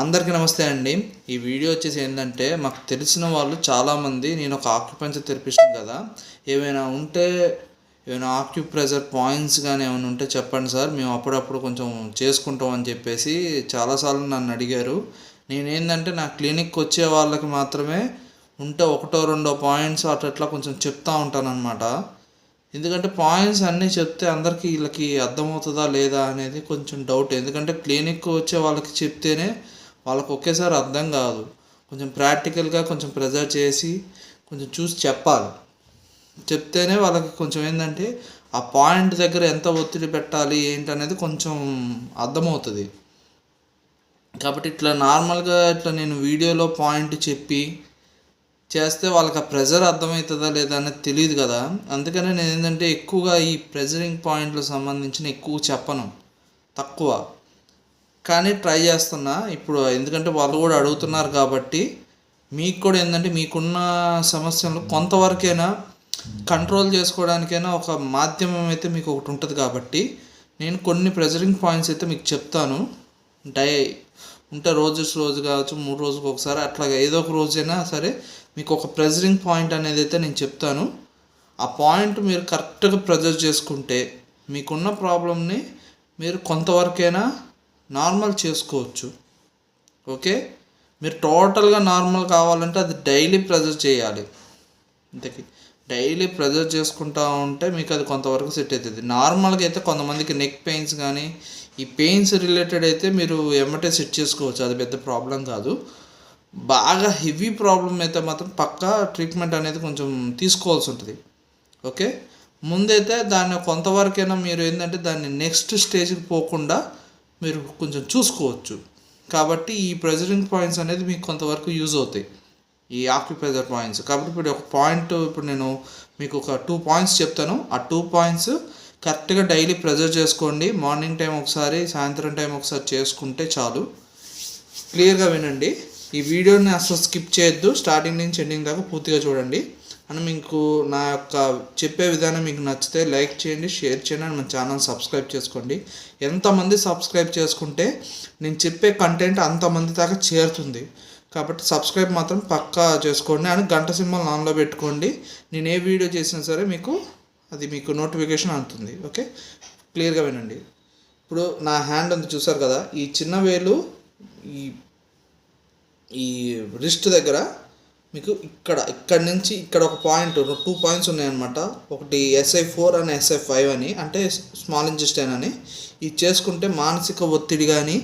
అందరికీ నమస్తే అండి. ఈ వీడియో వచ్చేసి ఏంటంటే మాకు తెలిసిన వాళ్ళు చాలామంది నేను ఒక ఆక్యుపెన్సర్ తెరిపిస్తాను కదా. ఏమైనా ఉంటే ఏమైనా ఆక్యుప్రెజర్ పాయింట్స్ కానీ ఏమైనా ఉంటే చెప్పండి సార్. మేము అప్పుడప్పుడు కొంచెం చేసుకుంటాం అని చెప్పేసి చాలాసార్లు నన్ను అడిగారు. నేనేంటంటే నా క్లినిక్కి వచ్చే వాళ్ళకి మాత్రమే ఉంటే ఒకటో రెండో పాయింట్స్ అట్లా కొంచెం చెప్తా ఉంటాను అనమాట ఎందుకంటే పాయింట్స్ అన్నీ చెప్తే అందరికీ వీళ్ళకి అర్థమవుతుందా లేదా అనేది కొంచెం డౌట్ ఎందుకంటే క్లినిక్ వచ్చే వాళ్ళకి చెప్తేనే వాళ్ళకి ఒకేసారి అర్థం కాదు. కొంచెం ప్రాక్టికల్గా కొంచెం ప్రెజర్ చేసి కొంచెం చూసి చెప్పాలి. చెప్తేనే వాళ్ళకి కొంచెం ఏంటంటే ఆ పాయింట్ దగ్గర ఎంత ఒత్తిడి పెట్టాలి ఏంటి అనేది కొంచెం అర్థమవుతుంది. కాబట్టి ఇట్లా నార్మల్గా ఇట్లా నేను వీడియోలో పాయింట్ చెప్పి చేస్తే వాళ్ళకి ఆ ప్రెజర్ అర్థమవుతుందా లేదా అనేది తెలియదు కదా. అందుకనే నేను ఏంటంటే ఎక్కువగా ఈ ప్రెజరింగ్ పాయింట్లకు సంబంధించిన ఎక్కువ చెప్పను. తక్కువ. కానీ ట్రై చేస్తున్నా. ఇప్పుడు ఎందుకంటే వాళ్ళు కూడా అడుగుతున్నారు కాబట్టి మీకు కూడా ఏంటంటే మీకున్న సమస్యలు కొంతవరకైనా కంట్రోల్ చేసుకోవడానికైనా ఒక మాధ్యమం అయితే మీకు ఒకటి ఉంటుంది కాబట్టి నేను కొన్ని ప్రెజరింగ్ పాయింట్స్ అయితే మీకు చెప్తాను. డై ఉంటే రోజు రోజు కావచ్చు మూడు రోజులకు ఒకసారి అట్లాగా ఏదో ఒక రోజైనా సరే మీకు ఒక ప్రెజరింగ్ పాయింట్ అనేది అయితే నేను చెప్తాను. ఆ పాయింట్ మీరు కరెక్ట్గా ప్రెజర్ చేసుకుంటే మీకున్న ప్రాబ్లమ్ని మీరు కొంతవరకైనా నార్మల్ చేసుకోవచ్చు. ఓకే? మీరు టోటల్గా నార్మల్ కావాలంటే అది డైలీ ప్రెజర్ చేయాలి. ఇంతకీ డైలీ ప్రెజర్ చేసుకుంటా ఉంటే మీకు అది కొంతవరకు సెట్ అవుతుంది నార్మల్గా అయితే కొంతమందికి నెక్ పెయిన్స్ కానీ ఈ పెయిన్స్ రిలేటెడ్ అయితే మీరు ఎమ్మటే సెట్ చేసుకోవచ్చు. అది పెద్ద ప్రాబ్లం కాదు. బాగా హెవీ ప్రాబ్లం అయితే మాత్రం పక్కా ట్రీట్మెంట్ అనేది కొంచెం తీసుకోవాల్సి ఉంటుంది. ఓకే? ముందైతే దాన్ని కొంతవరకైనా మీరు ఏంటంటే దాన్ని నెక్స్ట్ స్టేజ్కి పోకుండా మీరు కొంచెం చూసుకోవచ్చు. కాబట్టి ఈ ప్రెజరింగ్ పాయింట్స్ అనేది మీకు కొంతవరకు యూజ్ అవుతాయి. ఈ ఆక్యుప్రెజర్ పాయింట్స్ కాబట్టి ఇప్పుడు ఒక పాయింట్ ఇప్పుడు నేను మీకు ఒక టూ పాయింట్స్ చెప్తాను. ఆ టూ పాయింట్స్ కరెక్ట్గా డైలీ ప్రెజర్ చేసుకోండి. మార్నింగ్ టైం ఒకసారి సాయంత్రం టైం ఒకసారి చేసుకుంటే చాలు. క్లియర్గా వినండి. ఈ వీడియోని అసలు స్కిప్ చేయొద్దు. స్టార్టింగ్ నుంచి ఎండింగ్ దాకా పూర్తిగా చూడండి. అని మీకు నా యొక్క చెప్పే విధానం మీకు నచ్చితే లైక్ చేయండి షేర్ చేయండి అండ్ మన ఛానల్ సబ్స్క్రైబ్ చేసుకోండి. ఎంతమంది సబ్స్క్రైబ్ చేసుకుంటే నేను చెప్పే కంటెంట్ అంతమంది దాకా చేరుతుంది. కాబట్టి సబ్స్క్రైబ్ మాత్రం పక్కా చేసుకోండి అని గంట సింబల్ ఆన్లో పెట్టుకోండి. నేను ఏ వీడియో చేసినా సరే మీకు అది మీకు నోటిఫికేషన్ అందుతుంది. ఓకే? క్లియర్గా వినండి. ఇప్పుడు నా హ్యాండ్ అంత చూసారు కదా? ఈ చిన్న వేలు ఈ ఈ రిస్ట్ దగ్గర మీకు ఇక్కడ ఇక్కడ నుంచి ఇక్కడ ఒక పాయింట్ టూ పాయింట్స్ ఉన్నాయన్నమాట. ఒకటి ఎస్ఐ ఫోర్ అని ఎస్ఐ ఫైవ్ అని అంటే స్మాల్ ఇంజెస్టైన్ అని. ఇది చేసుకుంటే మానసిక ఒత్తిడి కానీ